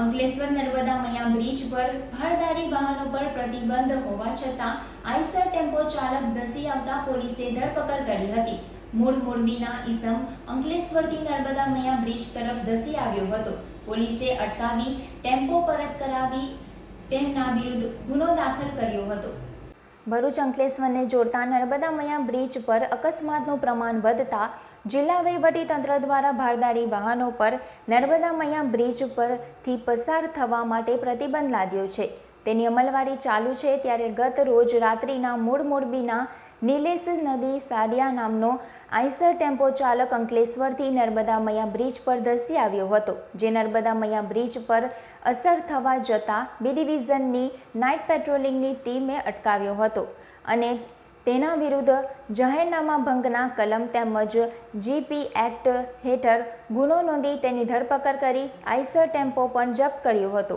અંકલેશ્વર નર્મદા મૈયા bridge પર ભારદારી વાહનો પર પ્રતિબંધ હોવા છતાં આઈસર ટેમ્પો ચાલક ધસી આવતા પોલીસે ધરપકડ કરી હતી. મૂળ મોરબીના ઈસમ અંકલેશ્વરથી નર્મદા મૈયા બ્રિજ તરફ ધસી આવ્યો હતો. પોલીસે અટકાવી ટેમ્પો પરત કરાવી તેમના વિરુદ્ધ ગુનો દાખલ કર્યો હતો. ભરૂચ અંકલેશ્વરને જોડતા નર્મદા મૈયા બ્રિજ પર અકસ્માતનું પ્રમાણ વધતા જિલ્લા વહીવટીતંત્ર દ્વારા ભારદારી વાહનો પર નર્મદા મૈયા બ્રિજ પરથી પસાર થવા માટે પ્રતિબંધ લાદ્યો છે. તેની અમલવારી ચાલુ છે ત્યારે ગત રોજ રાત્રિના મૂળ મોરબીના નીલેશ નદી સાડિયા નામનો આઈસર ટેમ્પો ચાલક અંકલેશ્વરથી નર્મદા મૈયા બ્રિજ પર ધસી આવ્યો હતો, જે નર્મદા મૈયા બ્રિજ પર અસર થવા જતાં બી ડિવિઝનની નાઇટ પેટ્રોલિંગની ટીમે અટકાવ્યો હતો અને તેના વિરુદ્ધ જાહેરનામા ભંગના કલમ તેમજ જીપી એક્ટ હેઠળ ગુનો નોંધી તેની ધરપકડ કરી આઈસર ટેમ્પો પણ જપ્ત કર્યો હતો.